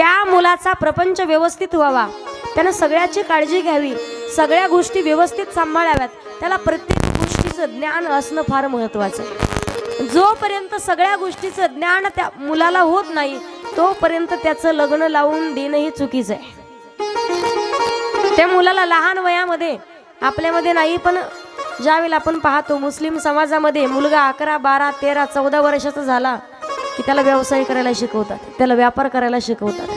त्या मुलाचा प्रपंच व्यवस्थित व्हावा. त्यानं सगळ्याची काळजी घ्यावी. सगळ्या गोष्टी व्यवस्थित सांभाळाव्यात. त्याला प्रत्येक गोष्टीचं ज्ञान असणं फार महत्त्वाचं. आहे जोपर्यंत सगळ्या गोष्टीचं ज्ञान त्या मुलाला होत नाही तोपर्यंत त्याचं लग्न लावून देणंही चुकीचं आहे. त्या मुलाला लहान वयामध्ये आपल्यामध्ये नाही पण ज्यावेळेला आपण पाहतो मुस्लिम समाजामध्ये मुलगा अकरा बारा तेरा चौदा वर्षाचा झाला की त्याला व्यवसाय करायला शिकवतात त्याला व्यापार करायला शिकवतात.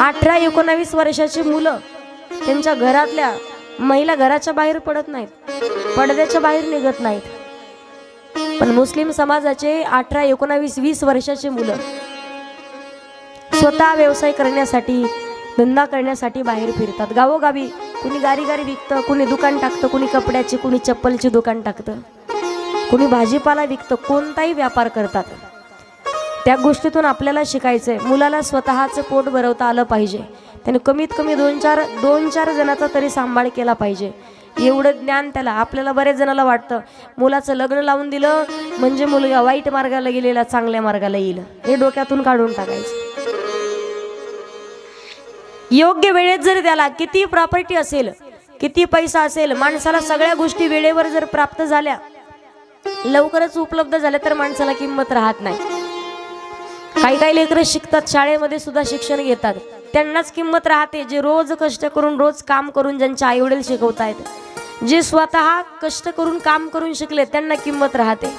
अठरा एकोणावीस वर्षाची मुलं त्यांच्या घरातल्या महिला घराच्या बाहेर पडत नाहीत पडद्याच्या बाहेर निघत नाहीत. पण मुस्लिम समाजाचे अठरा एकोणावीस वीस वर्षाची मुलं स्वतः व्यवसाय करण्यासाठी धंदा करण्यासाठी बाहेर फिरतात. गावोगावी कुणी गारी गारी विकतं कुणी दुकान टाकतं कुणी कपड्याचे कुणी चप्पलचे दुकान टाकतं. कुणी भाजीपाला विकतं कोणताही व्यापार करतात. त्या गोष्टीतून आपल्याला शिकायचं आहे मुलाला स्वतःचं पोट भरवता आलं पाहिजे. त्याने कमीत कमी दोन चार दोन चार जणाचा तरी सांभाळ केला पाहिजे. एवढं ज्ञान त्याला आपल्याला बरेच जणाला वाटतं. मुलाचं लग्न लावून दिलं म्हणजे मुलगा वाईट मार्गाला गेलेला चांगल्या मार्गाला येईल. हे डोक्यातून काढून टाकायचं. योग्य वेळेत जर त्याला किती प्रॉपर्टी असेल किती पैसा असेल माणसाला सगळ्या गोष्टी वेळेवर जर प्राप्त झाल्या लवकरच उपलब्ध झाल्या तर माणसाला किंमत राहत नाही. काही काही लेकरं शिकतात शाळेमध्ये सुद्धा शिक्षण घेतात. त्यांनाच किंमत राहते. जे रोज कष्ट करून रोज काम करून ज्यांचे आईवडील शिकवतायत जे स्वतः कष्ट करून काम करून शिकले त्यांना किंमत राहते.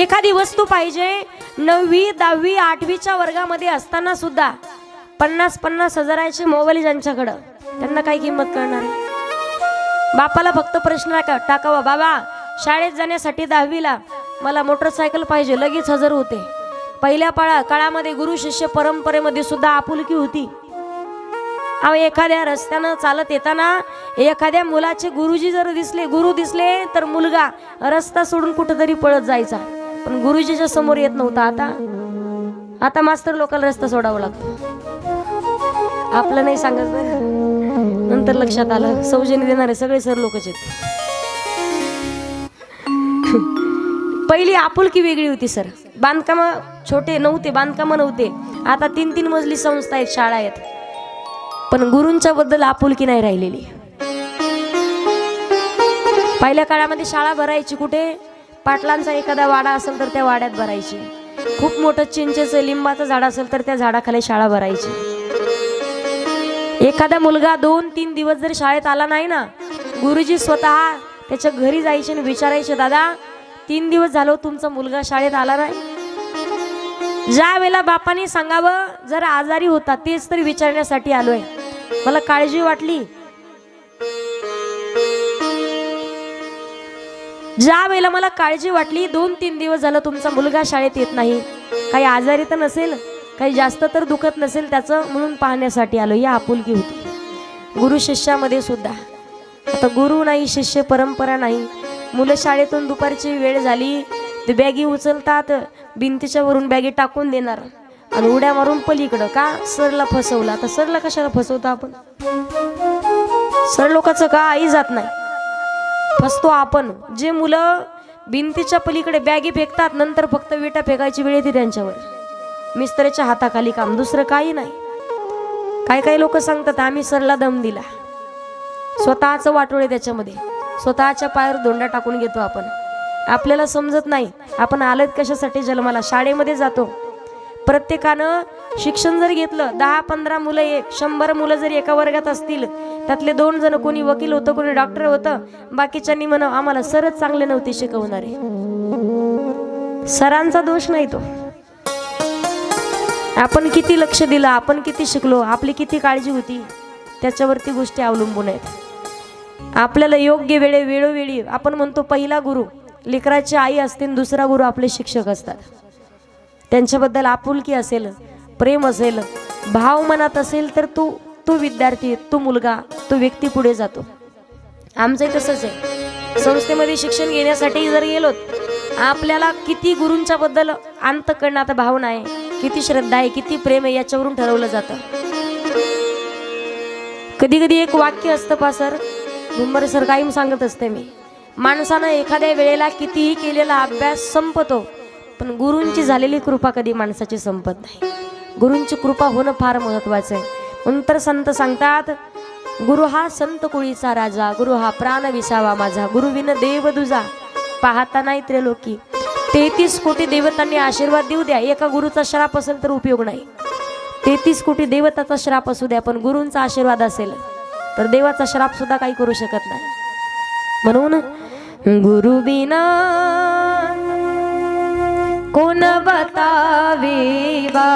एखादी वस्तू पाहिजे नववी दहावी आठवीच्या वर्गामध्ये असताना सुद्धा पन्नास पन्नास हजाराचे मोबाईल ज्यांच्याकडं त्यांना काही किंमत करणार बापाला फक्त प्रश्न टाकावा बाबा शाळेत जाण्यासाठी दहावीला मला मोटरसायकल पाहिजे लगेच हजर होते. पहिल्या पाळा काळामध्ये गुरु शिष्य परंपरेमध्ये सुद्धा आपुलकी होती. अहो एखाद्या रस्त्यानं चालत येताना एखाद्या मुलाचे गुरुजी जर दिसले गुरु दिसले तर मुलगा रस्ता सोडून कुठंतरी पळत जायचा. पण गुरुजीच्या समोर येत नव्हता आता. आता मास्तर लोकांना रस्ता सोडावा लागतो. आपलं नाही सांगत बरं. नंतर लक्षात आलं. सौजन्य देणारे सगळे सर लोकच आहेत. पहिली आपुलकी वेगळी होती सर. बांधकाम छोटे नव्हते बांधकाम नव्हते. आता तीन तीन मजली संस्था आहेत शाळा आहेत. पण गुरूंच्या बद्दल आपुलकी नाही राहिलेली. पहिल्या काळामध्ये शाळा भरायची कुठे? पाटलांचा एखादा वाडा असेल तर त्या वाड्यात भरायची. खूप मोठं चिंचेचं लिंबाचं झाड असेल तर त्या झाडाखाली शाळा भरायची. एखादा मुलगा दोन तीन दिवस जर शाळेत आला नाही ना गुरुजी स्वतः त्याच्या घरी जायचे आणि विचारायचे दादा तीन दिवस झालो तुमचा मुलगा शाळेत आला नाही. ज्या वेळेला बापाने सांगावं जरा आजारी होता तेच तरी विचारण्यासाठी आलोय. मला काळजी वाटली. ज्या वेळेला मला काळजी वाटली दोन तीन दिवस झालं तुमचा मुलगा शाळेत येत नाही. काही आजारी तर नसेल काही जास्त तर दुखत नसेल त्याचं म्हणून पाहण्यासाठी आलो या आपुलकी होती. गुरु शिष्यामध्ये सुद्धा. आता गुरु नाही शिष्य परंपरा नाही. मुलं शाळेतून दुपारची वेळ झाली. ते बॅगी उचलतात भिंतीच्या वरून बॅगी टाकून देणार. आणि उड्या मारून पलीकडं. का? सरला फसवला. तर सरला कशाला फसवतो आपण? सर लोकांचं का आई जात नाही? फसतो आपण. जे मुलं भिंतीच्या पलीकडे बॅगी फेकतात नंतर फक्त विटा फेकायची वेळ येते त्यांच्यावर. मिस्त्रीच्या हाताखाली काम. दुसरं काही नाही. काही काही लोक सांगतात आम्ही सरला दम दिला. स्वतःचं वाटोळे त्याच्यामध्ये. स्वतःच्या पायावर दोंडा टाकून घेतो आपण. आपल्याला समजत नाही आपण आलेत कशासाठी जन्माला? शाळेमध्ये जातो. प्रत्येकानं शिक्षण जर घेतलं दहा पंधरा मुलं एक शंभर मुलं जर एका वर्गात असतील त्यातले दोन जण कोणी वकील होतं कोणी डॉक्टर होतं बाकीच्यांनी म्हण आम्हाला सरच चांगले नव्हते शिकवणारे. सरांचा दोष नाही तो. आपण किती लक्ष दिलं आपण किती शिकलो आपली किती काळजी होती त्याच्यावरती गोष्टी अवलंबून आहेत. आपल्याला योग्य वेळे वेळोवेळी आपण म्हणतो पहिला गुरु लेकराची आई असते दुसरा गुरु आपले शिक्षक असतात. त्यांच्याबद्दल आपुलकी असेल प्रेम असेल भाव मनात असेल तर तू तो विद्यार्थी तो मुलगा तो व्यक्ती पुढे जातो. आमचंही तसंच आहे. संस्थेमध्ये शिक्षण घेण्यासाठी जर गेलोत आपल्याला किती गुरूंच्या बद्दल अंतकरणात भावना आहे किती श्रद्धा आहे किती प्रेम आहे याच्यावरून ठरवलं जातं. कधी कधी एक वाक्य असतं पा सर घुमर सर कायम सांगत असते मी. माणसानं एखाद्या वेळेला कितीही केलेला अभ्यास संपतो पण गुरूंची झालेली कृपा कधी माणसाची संपत नाही. गुरूंची कृपा होणं फार महत्वाचं आहे. म्हणून तर संत सांगतात गुरु हा संत कुळीचा राजा गुरु हा प्राण विसावा माझा गुरुविन देव दुजा. पाहता नाही त्रिलोकी तेहतीस कोटी देवतांनी आशीर्वाद देऊ द्या एका गुरुचा श्राप असेल तर उपयोग नाही. तेहतीस कोटी देवताचा श्राप असू द्या पण गुरूंचा आशीर्वाद असेल तर देवाचा श्राप सुद्धा काही करू शकत नाही. म्हणून गुरु बिना कोण बतावी बा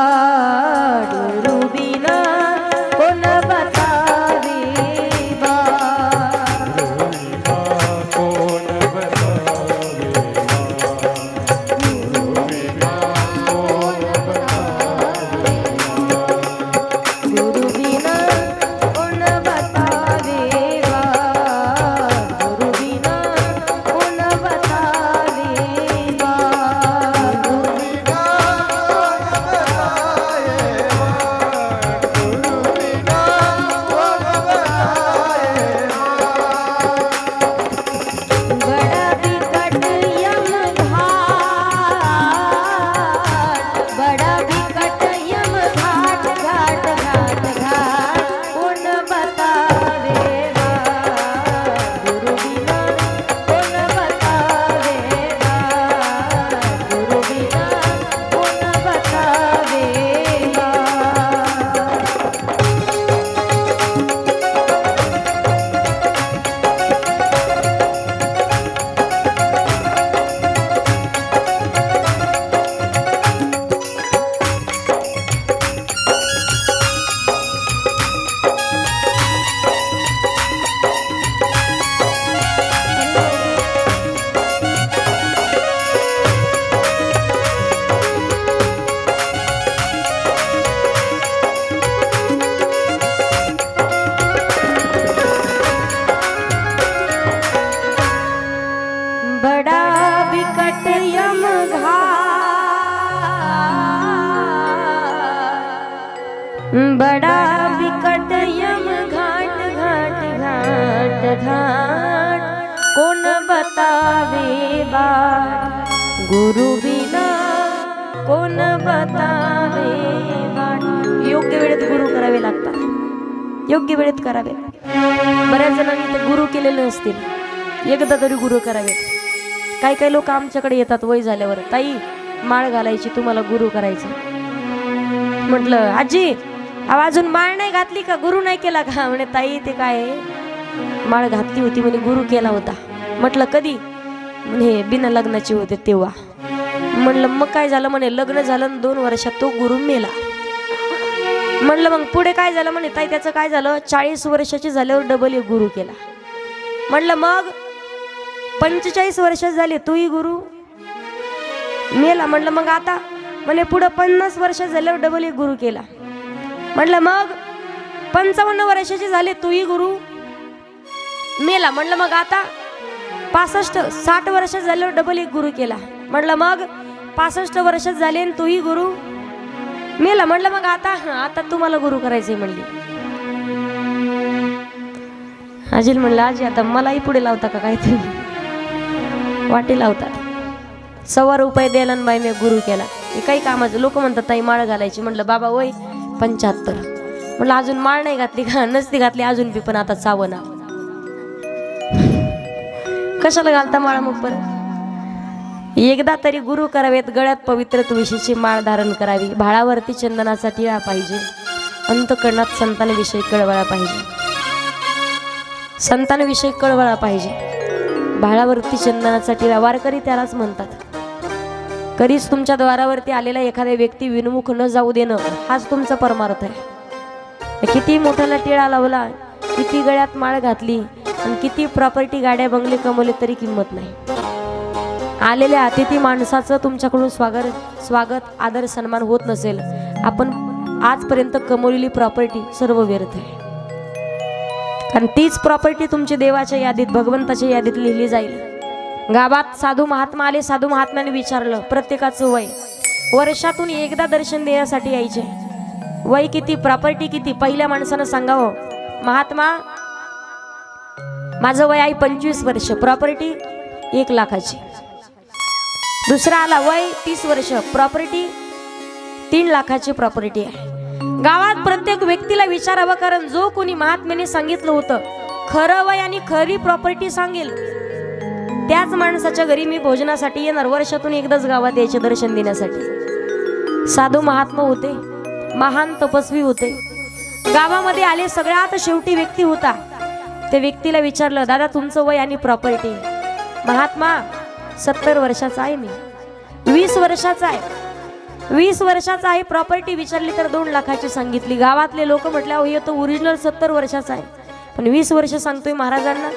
बड़ा बिकट यम घाट घाट घाट घाट। कौन बतावे बाट गुरु बिना कोण बतावे बाट योग्य वेळेत गुरु करावे लागतात. योग्य वेळेत करावे. बऱ्याच जणांनी ते गुरु केलेले असतील. एकदा तरी गुरु करावेत काही काही लोक आमच्याकडे येतात वय झाल्यावर. ताई माळ घालायची तुम्हाला गुरु करायचं. म्हटलं आजी अजून माळ नाही घातली का? गुरु नाही केला का? म्हणे ताई ते काय माळ घातली होती म्हणे गुरु केला होता. म्हटलं कधी? म्हणे बिना लग्नाची होते तेव्हा. म्हणलं मग काय झालं? म्हणे लग्न झालं आणि दोन वर्षात तो गुरु मेला. म्हणलं मग पुढे काय झालं? म्हणे ताई त्याचं काय झालं? चाळीस वर्षाची झाल्यावर डबल एक गुरु केला. म्हणलं मग? पंचेचाळीस वर्ष झाले तूही गुरु? मेला. म्हणलं मग आता? म्हणे पुढं पन्नास वर्ष झाल्यावर डबल एक गुरु केला. म्हटलं मग पंचावन्न वर्षाचे झाले तूही गुरु? मेला. म्हणलं मग आता पासष्ट साठ वर्ष झाल्यावर डबल एक गुरु केला. म्हटलं मग पासष्ट वर्ष झाले आणि तूही गुरु? मेला म्हणलं मग आता आता तुम्हाला गुरु करायचे म्हणली. आजील म्हणलं आजी आता मलाही पुढे लावता का काहीतरी? वाटे लावतात सव्वा रुपये द्यायला बाई मी गुरु केला. हे काही कामाचं लोक म्हणतात ताई माळ घालायची. म्हटलं बाबा वय पंच्याहत्तर. म्हटलं अजून माळ नाही घातली का? नसती घातली अजून बी पण आता चावना कशाला घालता माळा मग परत? एकदा तरी गुरु करावेत गळ्यात पवित्र तुळशीची माळ धारण करावी. भाळावरती चंदनाचा टिळा पाहिजे. अंतकरणात संतांविषयी कळवळा पाहिजे. संतांविषयी कळवळा पाहिजे. भाळावरती चंदनाचा टिळा वारकरी त्यालाच म्हणतात. कधीच तुमच्या द्वारावरती आलेला एखाद्या व्यक्ती विनमुख न जाऊ देणं हाच तुमचा परमार्थ आहे. किती मोठ्याला टिळा लावला किती गळ्यात माळ घातली आणि किती प्रॉपर्टी गाड्या बंगले कमवले तरी किंमत नाही. आलेल्या अतिथी माणसाचं तुमच्याकडून स्वागत स्वागत आदर सन्मान होत नसेल आपण आजपर्यंत कमवलेली प्रॉपर्टी सर्व व्यर्थ आहे. कारण तीच प्रॉपर्टी तुमची देवाच्या यादीत भगवंताच्या यादीत लिहिली जाईल. गावात साधू महात्मा आले साधू महात्म्याने विचारलं प्रत्येकाचं वय वर्षातून एकदा दर्शन देण्यासाठी यायचे. वय किती प्रॉपर्टी किती पहिल्या माणसानं सांगावं. महात्मा माझं वय आहे पंचवीस वर्ष प्रॉपर्टी एक लाखाची. दुसरा आला वय तीस वर्ष प्रॉपर्टी तीन लाखाची प्रॉपर्टी आहे. गावात प्रत्येक व्यक्तीला विचारावं कारण जो कोणी महात्म्याने सांगितलं होतं खरं वय आणि खरी प्रॉपर्टी सांगेल त्याच माणसाच्या घरी मी भोजनासाठी येणार. वर्षातून एकदाच गावात यायचे दर्शन देण्यासाठी. साधू महात्मा होते महान तपस्वी होते. गावामध्ये आले सगळ्यात शेवटी व्यक्ती होता. त्या व्यक्तीला विचारलं दादा तुमचं वय आणि प्रॉपर्टी महात्मा सत्तर वर्षाचा आहे मी. वीस वर्षाचा आहे. वीस वर्षाचा आहे प्रॉपर्टी विचारली तर दोन लाखाची सांगितली. गावातले लोक म्हटल्या अहो तो ओरिजिनल सत्तर वर्षाचा आहे. पण वीस वर्ष सांगतोय महाराजांना.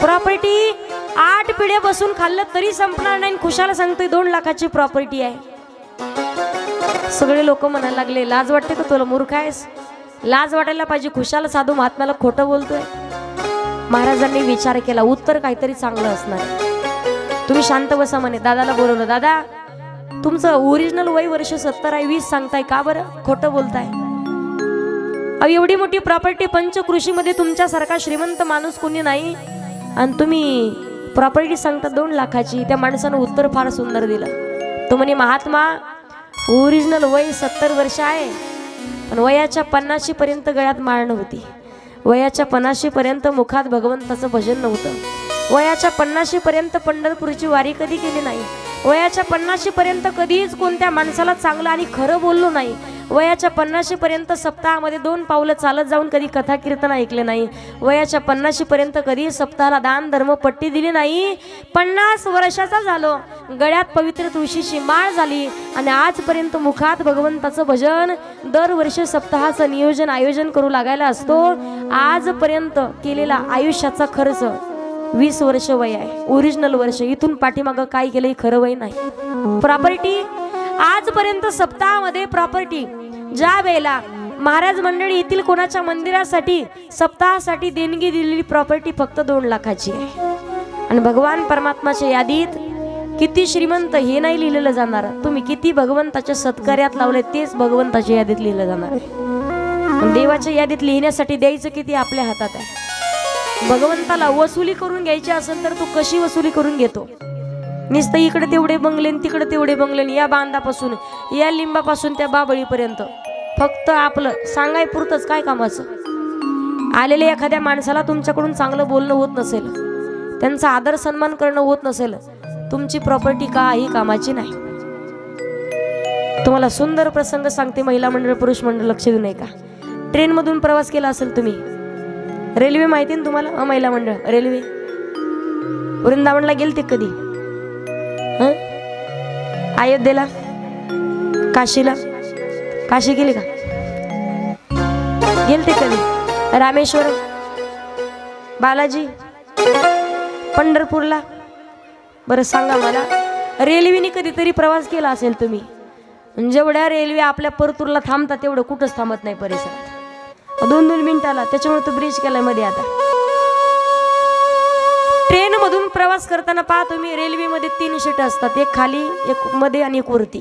प्रॉपर्टी आठ पिढ्या बसून खाल्लं तरी संपणार नाही. आणि खुशाला सांगतोय दोन लाखाची प्रॉपर्टी आहे. सगळे लोक म्हणायला लागले लाज वाटते का तुला मूर्ख आहेस? लाज वाटायला पाहिजे खुशाला साधू महात्म्याला खोटं बोलतोय. महाराजांनी विचार केला उत्तर काहीतरी चांगलं असणार तुम्ही शांत बसा म्हणे दादाला बोलवलं दादा तुमचं ओरिजिनल वय वर्ष सत्तर आहे वीस सांगताय का बरं? खोटं बोलताय. अहो एवढी मोठी प्रॉपर्टी पंचकृषीमध्ये तुमच्यासारखा श्रीमंत माणूस कोणी नाही. आणि तुम्ही प्रॉपर्टी सांगता दोन लाखाची त्या माणसानं उत्तर फार सुंदर दिलं. तो म्हणे महात्मा ओरिजिनल वय सत्तर वर्ष आहे पण वयाच्या पन्नाशीपर्यंत गळ्यात माळ नव्हती. वयाच्या पन्नाशीपर्यंत मुखात भगवंताचं भजन नव्हतं. वयाच्या पन्नाशीपर्यंत पंढरपूरची वारी कधी केली नाही. वयाच्या पन्नाशीपर्यंत कधीच कोणत्या माणसाला चांगलं आणि खरं बोललो नाही. वयाच्या पन्नाशीपर्यंत सप्ताहामध्ये दोन पावलं चालत जाऊन कधी कथा कीर्तन ऐकले नाही. वयाच्या पन्नाशीपर्यंत कधी सप्ताहाला दान धर्म पट्टी दिली नाही. पन्नास वर्षाचा झालो. गळ्यात पवित्र तुळशीची माळ झाली आणि आजपर्यंत मुखात भगवंताचं भजन दरवर्षी सप्ताहाचं नियोजन आयोजन करू लागायला असतो. आजपर्यंत केलेला आयुष्याचा खर्च वीस वर्ष वय आहे. ओरिजिनल वर्ष. इथून पाठीमागं काय केलंय खरं वय नाही. प्रॉपर्टी आजपर्यंत सप्ताहामध्ये प्रॉपर्टी ज्या वेळेला महाराज मंडळी येथील कोणाच्या मंदिरासाठी सप्ताहासाठी देणगी दिलेली प्रॉपर्टी फक्त दोन लाखाची आहे. आणि भगवान परमात्माच्या यादीत किती श्रीमंत हे नाही लिहिलेलं जाणार. तुम्ही किती भगवंताच्या सत्कार्यात लावले तेच भगवंताच्या यादीत लिहिलं जाणार आहे. देवाच्या यादीत लिहिण्यासाठी द्यायचं किती आपल्या हातात आहे. भगवंताला वसुली करून घ्यायची असेल तर तू कशी वसुली करून घेतो? नुसतं इकडे तेवढे बंगले तिकडे तेवढे बंगले या बांधापासून या लिंबापासून त्या बाबळीपर्यंत. फक्त आपलं सांगाय पुरतच काय कामाचं? आलेल्या एखाद्या माणसाला तुमच्याकडून चांगलं बोलणं होत नसेल त्यांचा आदर सन्मान करणं होत नसेल तुमची प्रॉपर्टी काही कामाची नाही. तुम्हाला सुंदर प्रसंग सांगते महिला मंडळ पुरुष मंडळ लक्ष देऊ नये का ट्रेनमधून प्रवास केला असेल तुम्ही. रेल्वे माहिती ना तुम्हाला? महिला मंडळ रेल्वे. वृंदावनला गेलते कधी? अयोध्येला? काशीला? काशी गेली का? गेलते कधी? रामेश्वर बालाजी? पंढरपूरला? बरं सांगा मला रेल्वेने कधीतरी प्रवास केला असेल तुम्ही? जेवढ्या रेल्वे आपल्या परतूरला थांबतात तेवढं कुठंच थांबत नाही परिसरात. दोन दोन मिनिटाला त्याच्यामुळे तो ब्रिज केला मध्ये आता. प्रवास करताना पहा तुम्ही रेल्वेमध्ये तीन शीट असतात. एक खाली एक मध्ये आणि एक वरती.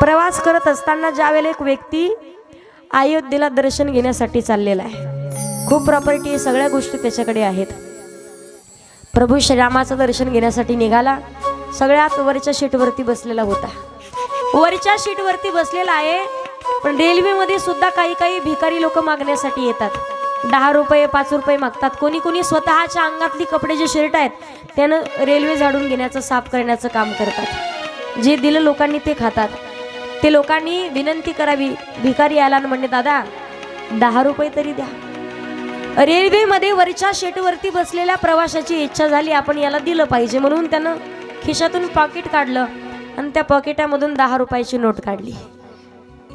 प्रवास करत असताना ज्यावेळेला एक व्यक्ती अयोध्येला दर्शन घेण्यासाठी चाललेला आहे. खूप प्रॉपर्टी सगळ्या गोष्टी त्याच्याकडे आहेत. प्रभू श्रीरामाचं दर्शन घेण्यासाठी निघाला. सगळ्यात वरच्या शीटवरती बसलेला होता. वरच्या शीटवरती बसलेला आहे पण रेल्वेमध्ये सुद्धा काही काही भिकारी लोक मागण्यासाठी येतात. दहा रुपये पाच रुपये मागतात. कोणी कोणी स्वतःच्या अंगातली कपडे जे शर्ट आहेत त्यानं रेल्वे झाडून घेण्याचं साफ करण्याचं काम करतात. जे दिलं लोकांनी ते खातात. ते लोकांनी विनंती करावी भिकारी आला आणि म्हणणे दादा दहा रुपये तरी द्या. रेल्वेमध्ये वरच्या शेटवरती बसलेल्या प्रवाशाची इच्छा झाली आपण याला दिलं पाहिजे. म्हणून त्यानं खिशातून पॉकेट काढलं आणि त्या पॉकेटामधून दहा रुपयाची नोट काढली.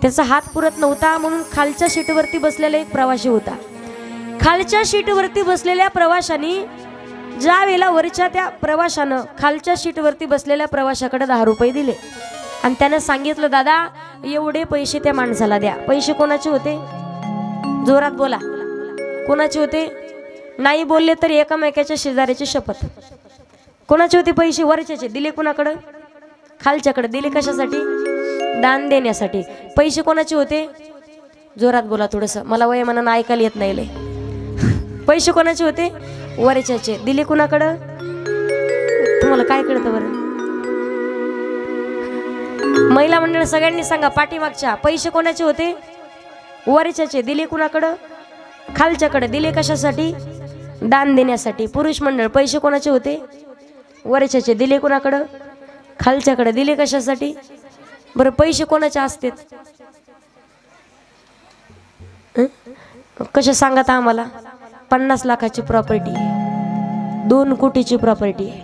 त्याचा हात पुरत नव्हता म्हणून खालच्या सीटवरती बसलेला एक प्रवासी होता. खालच्या शीटवरती बसलेल्या प्रवाशाने ज्या वेळेला वरच्या त्या प्रवाशानं खालच्या सीटवरती बसलेल्या प्रवाशाकडे दहा रुपये दिले. आणि त्यानं सांगितलं दादा एवढे पैसे त्या माणसाला द्या. पैसे कोणाचे होते? जोरात बोला. कोणाचे होते? नाही बोलले तर एकामेकाच्या शेजाऱ्याची शपथ. कोणाचे होते पैसे? वरच्याचे. दिले कोणाकडं? खालच्याकडे. दिले कशासाठी? दान देण्यासाठी. पैसे कोणाचे होते? जोरात बोला थोडंसं. मला वय म्हणून ऐकायला येत नाही लय पैसे कोणाचे होते? वरच्याचे. दिले कुणाकडं? तुम्हाला काय कळतं बरं? महिला मंडळ सगळ्यांनी सांगा पाठीमागच्या. पैसे कोणाचे होते? वरच्याचे. दिले कुणाकडं? खालच्याकडे. दिले कशासाठी? दान देण्यासाठी. पुरुष मंडळ पैसे कोणाचे होते? वरच्याचे. दिले कुणाकडं? खालच्याकडे. दिले कशासाठी? बरं पैसे कोणाचे असतात? कशा सांगता आम्हाला? पन्नास लाखाची प्रॉपर्टी आहे. दोन कोटीची प्रॉपर्टी आहे.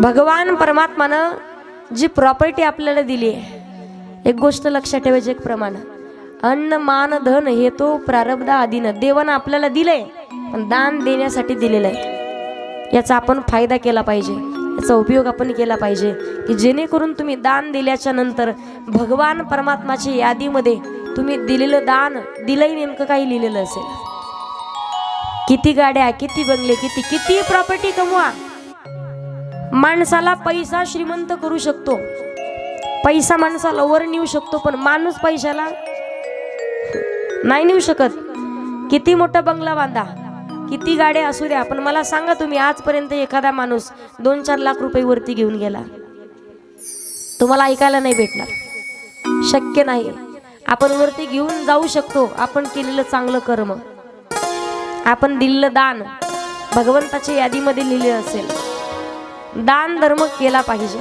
भगवान परमात्मानं जी प्रॉपर्टी आपल्याला दिली आहे एक गोष्ट लक्षात ठेवायची एक प्रमाण. अन्न मान धन हे तो प्रारब्ध आधीनं देवानं आपल्याला दिलंय पण दान देण्यासाठी दिलेलं आहे. याचा आपण फायदा केला पाहिजे. याचा उपयोग आपण केला पाहिजे की जेणेकरून तुम्ही दान दिल्याच्या नंतर भगवान परमात्माच्या यादीमध्ये तुम्ही दिलेलं दान दिलंही नेमकं काही लिहिलेलं असेल. किती गाड्या किती बंगले किती किती प्रॉपर्टी कमवा. माणसाला पैसा श्रीमंत करू शकतो. पैसा माणसाला वर नेऊ शकतो पण माणूस पैशाला नाही नेऊ शकत. किती मोठा बंगला बांधा. किती गाड्या असू द्या पण मला सांगा तुम्ही आजपर्यंत एखादा माणूस दोन चार लाख रुपये वरती घेऊन गेला. तुम्हाला ऐकायला नाही भेटणार. शक्य नाही आपण वरती घेऊन जाऊ शकतो आपण केलेलं चांगलं कर्म. आपण दिलेलं दान भगवंताच्या यादीमध्ये लिहिले असेल. दान धर्म केला पाहिजे.